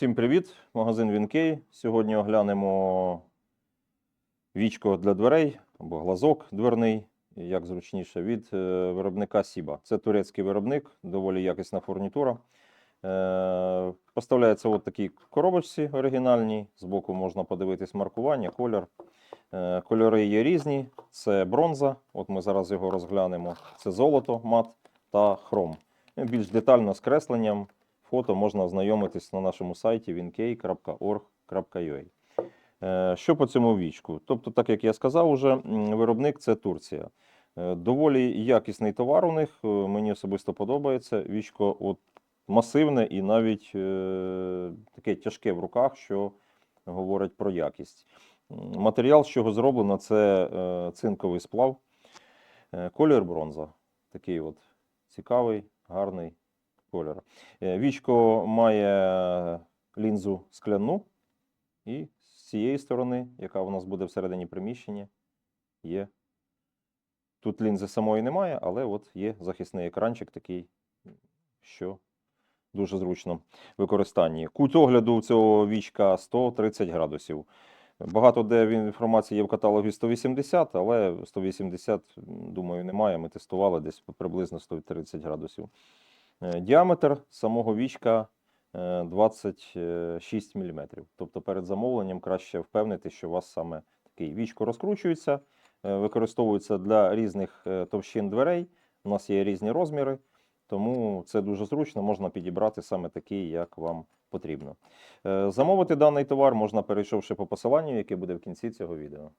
Всім привіт! Магазин Вінкей. Сьогодні оглянемо вічко для дверей або глазок дверний, як зручніше, від е, виробника Сіба. Це турецький виробник, доволі якісна фурнітура. Е, Поставляється от такій коробочці оригінальній. Збоку можна подивитись маркування, колір. Е, Кольори є різні. Це бронза, от ми зараз його розглянемо. Це золото, мат та хром. Більш детально з кресленням фото можна ознайомитись на нашому сайті winkey.org.ua. Е, Що по цьому вічку? Тобто, так як я сказав, уже виробник це Турція. Е, Доволі якісний товар у них. е, Мені особисто подобається. Вічко от масивне і навіть таке тяжке в руках, що говорить про якість. Матеріал, з чого зроблено, це цинковий сплав. Колір бронза. Такий от цікавий, гарний колір. Е, Вічко має лінзу скляну, і з цієї сторони, яка у нас буде всередині приміщення, є. Тут лінзи самої немає, але от є захисний екранчик такий, що дуже зручно в використанні. Кут огляду цього вічка 130 градусів. Багато де інформації є в каталогі 180, але 180, думаю, немає. Ми тестували десь приблизно 130 градусів. Е, Діаметр самого вічка е, 26 мм. Тобто перед замовленням краще впевнити, що у вас саме такий вічко розкручується, е, використовується для різних е, товщин дверей. У нас є різні розміри, тому це дуже зручно, можна підібрати саме такий, як вам потрібно. Е, Замовити даний товар можна, перейшовши по посиланню, яке буде в кінці цього відео.